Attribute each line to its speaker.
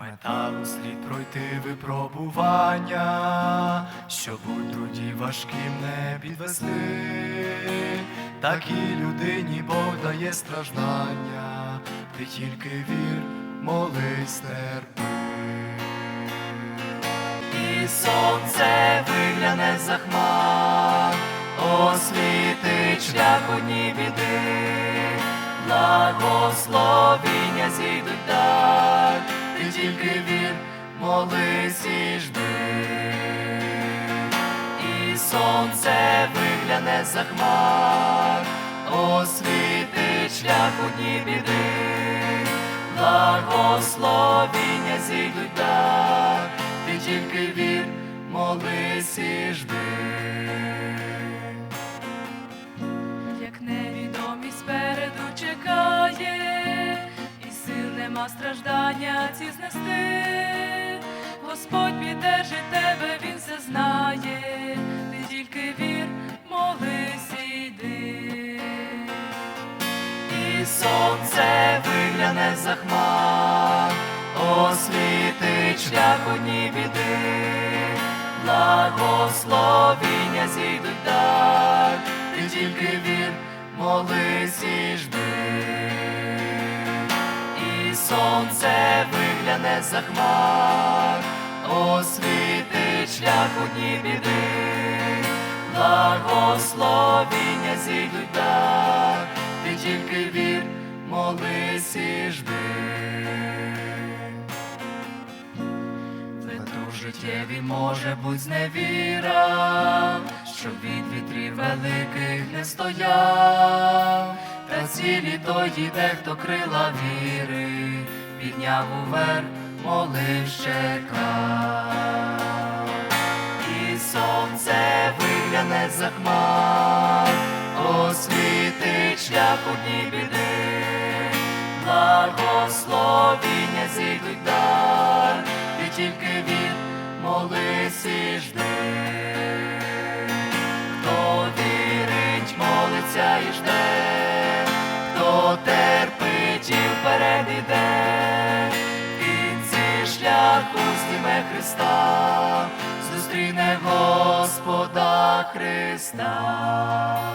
Speaker 1: Металу слід пройти випробування, щоб у труді важким не підвести, такій людині Бог дає страждання, ти тільки вір, молись, терпи. І сонце вигляне за хмар, освітить шлях у дні біди, благословіння зійдуть тільки вір, молись і жди. І сонце вигляне за хмар, освітить шлях у дні біди, благословіння зійдуть
Speaker 2: нема страждання ці знести. Господь піддержить тебе, він все знає, ти тільки вір, молись і йди.
Speaker 1: І сонце вигляне за хмар, освітить шлях у дні біди, благословіння зійдуть дар, ти тільки вір, молись сонце вигляне за хмар, освітить шлях у дні біди, благословіння зійдуть дар, ти тільки вір, молись і жди. Лету життєві може буть зневіра, щоб від вітрів великих не стояв, та цілі той хто крила віри, підняв уверх, молив, чекав. І сонце вигляне за хмар, освітить шлях у дні біди, благословіння зійдуть дар, ти тільки вір, молись і жди. Хто вірить, молиться і жде, хто терпить і вперед іде, шляху Христа, зустріне Господа Христа.